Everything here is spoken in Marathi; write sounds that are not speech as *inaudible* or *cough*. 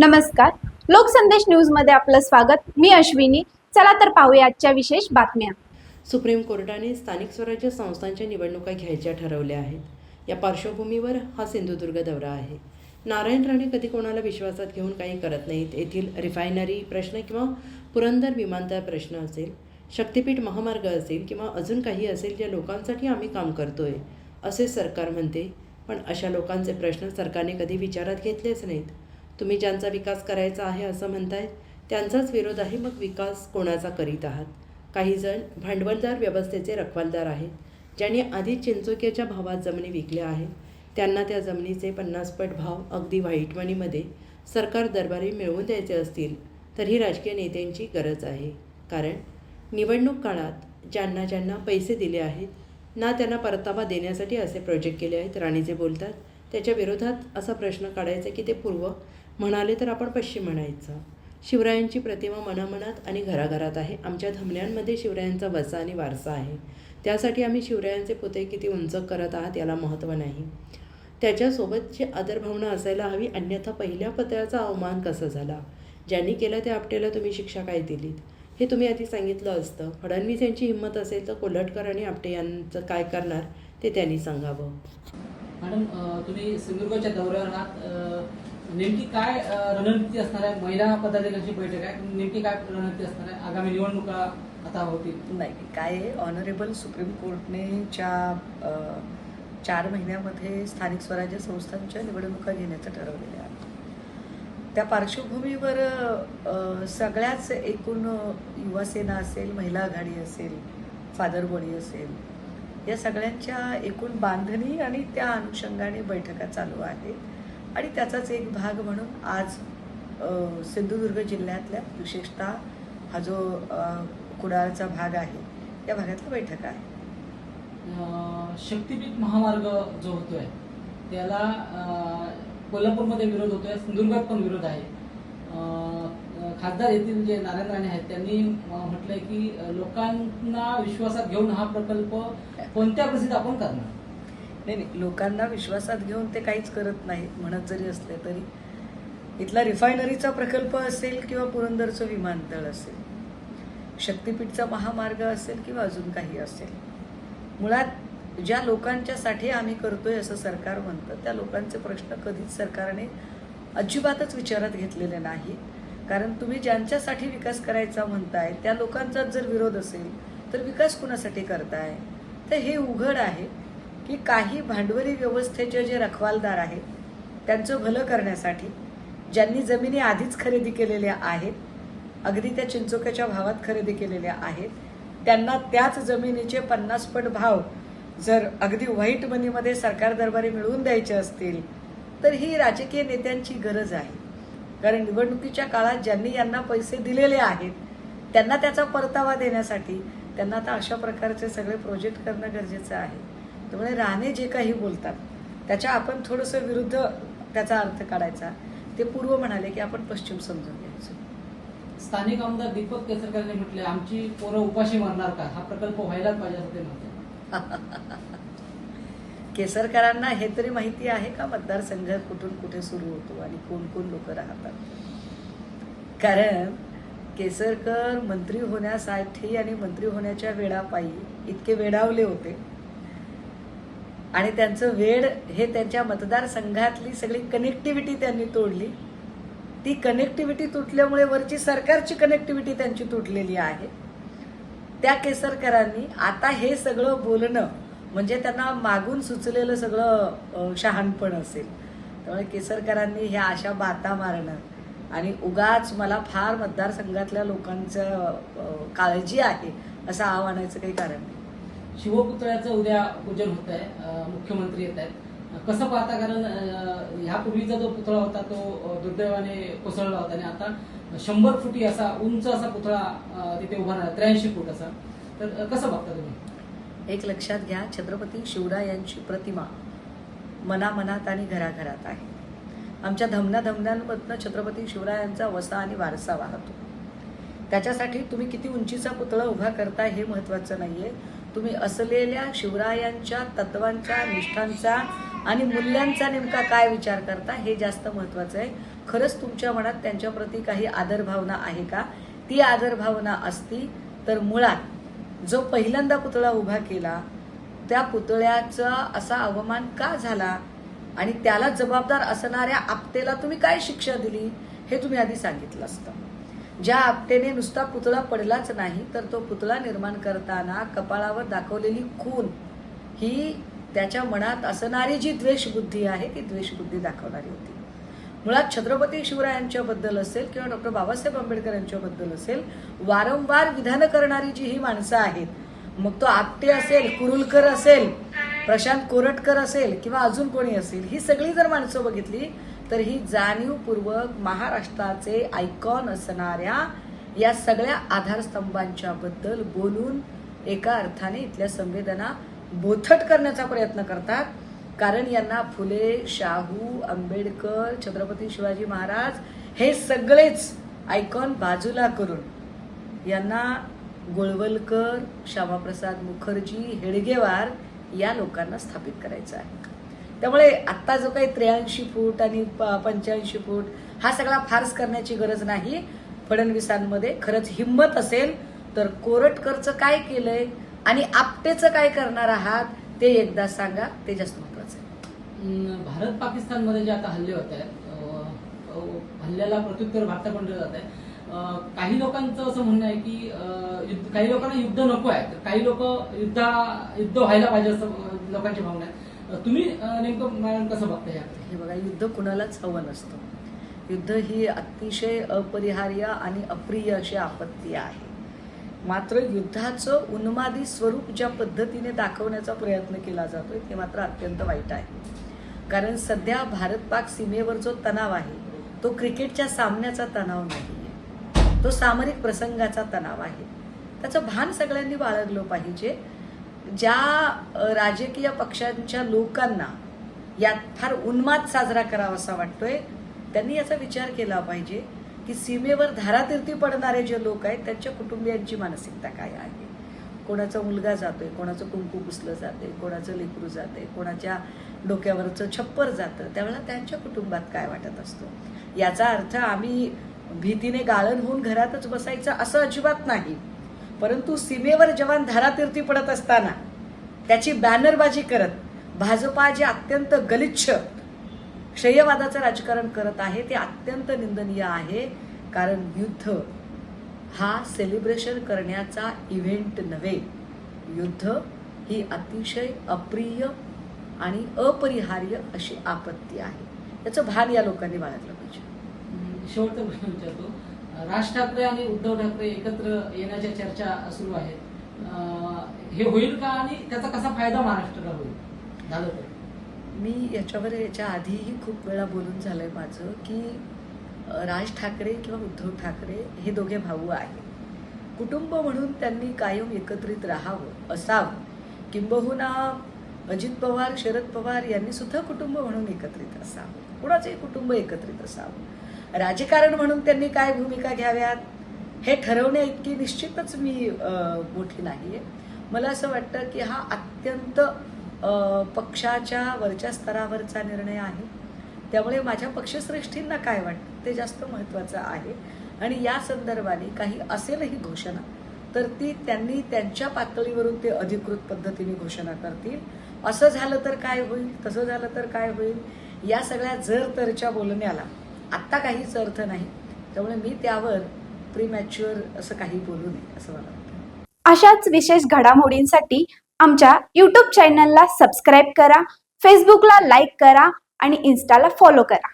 नमस्कार. लोकसंदेश न्यूजमध्ये आपलं स्वागत. मी अश्विनी. चला तर पाहूया आजच्या विशेष बातम्या. सुप्रीम कोर्टाने स्थानिक स्वराज्य संस्थांच्या निवडणुका घ्यायच्या ठरवल्या आहेत. या पार्श्वभूमीवर हा सिंधुदुर्ग दौरा आहे. नारायण राणे कधी कोणाला विश्वासात घेऊन काही करत नाहीत येथील रिफायनरी प्रश्न किंवा पुरंदर विमानतळ प्रश्न असेल शक्तिपीठ महामार्ग असेल किंवा अजून काही असेल ज्या लोकांसाठी आम्ही काम करतोय असे सरकार म्हणते. पण अशा लोकांचे प्रश्न सरकारने कधी विचारात घेतलेच नाहीत. तुम्ही ज्यांचा विकास करायचा आहे असं म्हणताय त्यांचाच विरोध आहे मग विकास कोणाचा करीत आहात? काही जण भांडवलदार व्यवस्थेचे रखवालदार आहेत ज्यांनी आधी चिंचोक्याच्या भावात जमिनी विकल्या आहेत. त्यांना त्या जमिनीचे पन्नासपट भाव अगदी व्हाईट मनीमध्ये सरकार दरबारी मिळवून द्यायचे असतील तर ही राजकीय नेत्यांची गरज आहे. कारण निवडणूक काळात ज्यांना ज्यांना पैसे दिले आहेत ना त्यांना परतावा देण्यासाठी असे प्रोजेक्ट केले आहेत राणीजे बोलतात. त्याच्या विरोधात असा प्रश्न काढायचा की ते पूर्व म्हणाले तर आपण पश्चिम म्हणायचं. शिवरायांची प्रतिमा मनामनात आणि घराघरात आहे. आमच्या धमन्यांमध्ये शिवरायांचा वसा आणि वारसा आहे. त्यासाठी आम्ही शिवरायांचे पुते किती उंच करत आहात याला महत्त्व नाही. त्याच्यासोबतची आदरभावना असायला हवी अन्यथा पहिल्या पत्राचा अवमान कसा झाला? ज्यांनी केलं त्या आपटेला तुम्ही शिक्षा काय दिलीत? हे तुम्ही आधी सांगितलं असतं. फडणवीस यांची हिंमत असेल तर कोल्हटकर आणि आपटे यांचं काय करणार ते त्यांनी सांगावं. मॅडम तुम्ही सिंधुदुर्गच्या दौऱ्यावर आहात. नेमकी काय रणनीती असणार आहे? महिला पदाधिकाऱ्यांची बैठक आहे. नेमकी काय रणनीती असणार आहे? आगामी निवडणुका आता होतील. नाही काय आहे ऑनरेबल सुप्रीम कोर्टने च्या चार महिन्यामध्ये स्थानिक स्वराज्य संस्थांच्या निवडणुका घेण्याचं ठरवलेलं आहे. त्या पार्श्वभूमीवर सगळ्याच एकूण युवासेना असेल महिला आघाडी असेल फादरबोडी असेल या सगळ्यांच्या एकूण बांधणी आणि त्या अनुषंगाने बैठका चालू आहेत. आणि त्याचाच एक भाग म्हणून आज सिंधुदुर्ग जिल्ह्यातल्या विशेषतः हा जो कुडाळचा भाग आहे या भागातल्या बैठक आहे. शक्तीपीठ शक्तिपीठ महामार्ग जो होतोय त्याला कोल्हापूरमध्ये विरोध होतोय सिंधुदुर्गात पण विरोध आहे. खासदार येथील जे नारायण राणे आहेत त्यांनी म्हटलंय की लोकांना विश्वासात घेऊन हा प्रकल्प कोणत्या परिस्थितीत आपण करणार? नाही नाही. लोकांना विश्वासात घेऊन ते काहीच करत नाहीत म्हणत जरी असले तरी. इथला रिफायनरीचा प्रकल्प असेल किंवा पुरंदरचं विमानतळ असेल शक्तिपीठचा महामार्ग असेल किंवा अजून काही असेल मुळात ज्या लोकांच्यासाठी आम्ही करतोय असं सरकार म्हणतं त्या लोकांचे प्रश्न कधीच सरकारने अजिबातच विचारात घेतलेले नाही कारण तुम्ही ज्यांच्यासाठी विकास करायचा म्हणताय त्या लोकांचाच जर विरोध असेल तर विकास कुणासाठी करताय? तर हे उघड आहे. की काही भांडवली व्यवस्थेचे जे रखवालदार आहेत त्यांचं भलं करण्यासाठी ज्यांनी जमिनी आधीच खरेदी केलेल्या आहेत अगदी त्या चिंचोक्याच्या भावात खरेदी केलेल्या आहेत त्यांना त्याच जमिनीचे पन्नासपट भाव जर अगदी व्हाईट मनीमध्ये सरकार दरबारी मिळवून द्यायचे असतील तर ही राजकीय नेत्यांची गरज आहे. कारण निवडणुकीच्या काळात ज्यांनी यांना पैसे दिलेले आहेत त्यांना त्याचा परतावा देण्यासाठी त्यांना आता अशा प्रकारचे सगळे प्रोजेक्ट करणं गरजेचं आहे. त्यामुळे राणे जे काही बोलतात त्याच्या आपण थोडंसं विरुद्ध त्याचा अर्थ काढायचा. ते पूर्व म्हणाले की आपण पश्चिम समजून घ्यायचं. स्थानिक आमदार दीपक केसरकर यांनी म्हटले आमची पोरं उपाशी मरणार का? हा प्रकल्प व्हायलाच पाहिजे असं ते म्हणतात. *laughs* केसरकरांना हे तरी माहिती आहे का? मतदारसंघ कुठून कुठे सुरू होतो आणि कोण कोण लोक राहतात? कारण केसरकर मंत्री होण्यासाठी आणि मंत्री होण्याच्या वेळापायी इतके वेडावले होते आणि त्यांचं वेड हे त्यांच्या मतदारसंघातली सगळी कनेक्टिव्हिटी त्यांनी तोडली. ती कनेक्टिव्हिटी तुटल्यामुळे वरची सरकारची कनेक्टिव्हिटी त्यांची तुटलेली आहे. त्या केसरकरांनी आता हे सगळं बोलणं म्हणजे त्यांना मागून सुचलेलं सगळं शहाणपण असेल. त्यामुळे केसरकरांनी ह्या अशा बाता मारणं आणि उगाच मला फार मतदारसंघातल्या लोकांचं काळजी आहे असं आव्हानाचं काही कारण नाही. शिवपुतळ्याचं उद्या पूजन होत आहे मुख्यमंत्री येत आहेत. कसं पाहता कारण ह्यापूर्वीचा जो पुतळा होता तो दुर्दैवाने कोसळला होता. आणि आता शंभर फुटी असा उंच असा पुतळा तिथे उभा राहिला त्र्याऐंशी फूट असा. तर कसं बघता तुम्ही? एक लक्षात घ्या छत्रपती शिवरायांची प्रतिमा मनामनात आणि घराघरात आहे. आमच्या धमन्या धमन्यांमधनं छत्रपती शिवरायांचा वसा आणि वारसा वाहतो. त्याच्यासाठी तुम्ही किती उंचीचा पुतळा उभा करताय हे महत्वाचं नाहीये. तुम्ही असलेल्या शिवरायांच्या तत्वांचा निष्ठांचा आणि मूल्यांचा नेमका काय विचार करता हे जास्त महत्वाचं आहे. खरंच तुमच्या मनात त्यांच्याप्रती काही आदरभावना आहे का? ती आदरभावना असती तर मुळात जो पहिल्यांदा पुतळा उभा केला त्या पुतळ्याचा असा अवमान का झाला? आणि त्याला जबाबदार असणाऱ्या आपतेला तुम्ही काय शिक्षा दिली? हे तुम्ही आधी सांगितलं असतं. ज्या आपटेने नुसता पुतळा पडलाच नाही तर तो पुतळा निर्माण करताना कपाळावर दाखवलेली खून ही त्याच्या मनात असणारी जी द्वेषबुद्धी आहे ती द्वेषबुद्धी दाखवणारी होती. मुळात छत्रपती शिवरायांच्याबद्दल असेल किंवा डॉक्टर बाबासाहेब आंबेडकर यांच्याबद्दल असेल वारंवार विधानं करणारी जी ही माणसं आहेत मग तो आपटे असेल कुरुलकर असेल प्रशांत कोरटकर असेल किंवा अजून कोणी असेल ही सगळी जर माणसं बघितली तर ही जाणीवपूर्वक महाराष्ट्राचे आयकॉन असणाऱ्या या सगळ्या आधारस्तंभांच्या बद्दल बोलून एका अर्थाने इथल्या संवेदना बोथट करण्याचा प्रयत्न करतात. कारण यांना फुले शाहू आंबेडकर छत्रपती शिवाजी महाराज हे सगळेच आयकॉन बाजूला करून यांना गोळवलकर श्यामाप्रसाद मुखर्जी हेडगेवार या लोकांना स्थापित करायचं आहे. त्यामुळे आत्ता जो काही त्र्याऐंशी फूट आणि पंच्याऐंशी फूट हा सगळा फार्स करण्याची गरज नाही. फडणवीसांमध्ये खरंच हिंमत असेल तर कोरटकरचं काय केलंय आणि आपटेचं काय करणार आहात ते एकदा सांगा ते जास्त महत्वाचं आहे. भारत पाकिस्तानमध्ये जे आता हल्ले होत आहेत हल्ल्याला प्रत्युत्तर भारताकडून दिलं जात आहे. काही लोकांचं असं म्हणणं आहे की युद्ध- काही लोकांना युद्ध नको आहे तर काही लोक युद्धा युद्ध व्हायला पाहिजे असं लोकांची भावना आहे. तुम्ही नेमकं कसं बघता हे बघा युद्ध कुणालाच हवं नसतं. युद्ध ही अतिशय अपरिहार्य आणि अप्रिय अशी आपत्ती आहे. मात्र युद्धाचं उन्मादी स्वरूप ज्या पद्धतीने दाखवण्याचा प्रयत्न केला जातोय ते मात्र अत्यंत वाईट आहे. कारण सध्या भारत पाक सीमेवर जो तणाव आहे तो क्रिकेटच्या सामन्याचा तणाव नाही आहे तो सामरिक प्रसंगाचा तणाव आहे. त्याचं भान सगळ्यांनी बाळगलं पाहिजे. ज्या राजकीय पक्षांच्या लोकांना यात फार उन्माद साजरा करावासा वाटतोय त्यांनी याचा विचार केला पाहिजे की सीमेवर धारातीर्थी पडणारे जे लोक आहेत त्यांच्या कुटुंबियांची मानसिकता काय आहे? कोणाचा मुलगा जातोय कोणाचं कुंकू पुसलं जाते कोणाचं लेकरू जाते कोणाच्या डोक्यावरचं छप्पर जातं त्यावेळेला त्यांच्या कुटुंबात काय वाटत असतो? याचा अर्थ आम्ही भीतीने गाळण होऊन घरातच बसायचं असं अजिबात नाही. परंतु सीमेवर जवान धारातीर्थी पडत असताना त्याची बॅनरबाजी करत भाजपा जे अत्यंत गलिच्छ क्षयवादाचं राजकारण करत आहे ते अत्यंत निंदनीय आहे. कारण युद्ध हा सेलिब्रेशन करण्याचा इव्हेंट नव्हे. युद्ध ही अतिशय अप्रिय आणि अपरिहार्य अशी आपत्ती आहे. याचं भान या लोकांनी बाळगलं पाहिजे. शेवटचा प्रश्न विचारतो. राज ठाकरे आणि उद्धव ठाकरे एकत्र येण्याच्या चर्चा सुरू आहेत. हे होईल का आणि त्याचा कसा फायदा महाराष्ट्राला होईल? झालं तर मी याच्यावर याच्या आधीही खूप वेळा बोलून झालंय माझं की राज ठाकरे किंवा उद्धव ठाकरे हे दोघे भाऊ आहेत. कुटुंब म्हणून त्यांनी कायम एकत्रित राहावं असावं. किंबहुना अजित पवार शरद पवार यांनी सुद्धा कुटुंब म्हणून एकत्रित असावं. कुणाचंही कुटुंब एकत्रित असावं. राजकारण म्हणून त्यांनी काय भूमिका घ्याव्यात? हे ठरवण्या इतकी निश्चितच मी मोठी नाही आहे मला असं वाटतं की हा अत्यंत पक्षाच्या वरच्या स्तरावरचा निर्णय आहे. त्यामुळे माझ्या पक्षश्रेष्ठींना काय वाटतं ते जास्त महत्त्वाचं आहे. आणि या संदर्भाने काही असेलही घोषणा तर ती त्यांनी त्यांच्या पातळीवरून ते अधिकृत पद्धतीने घोषणा करतील. असं झालं तर काय होईल? तसं झालं तर काय होईल? या सगळ्या जर तरच्या बोलण्याला आत्ता काहीच अर्थ नाही. त्यामुळे मी त्यावर प्रीमॅच्युअर असं काही बोलू नये असं मला वाटतं. अशाच विशेष घडामोडींसाठी आमच्या यूट्यूब चॅनलला सबस्क्राईब करा फेसबुकला लाईक करा आणि इन्स्टाला फॉलो करा.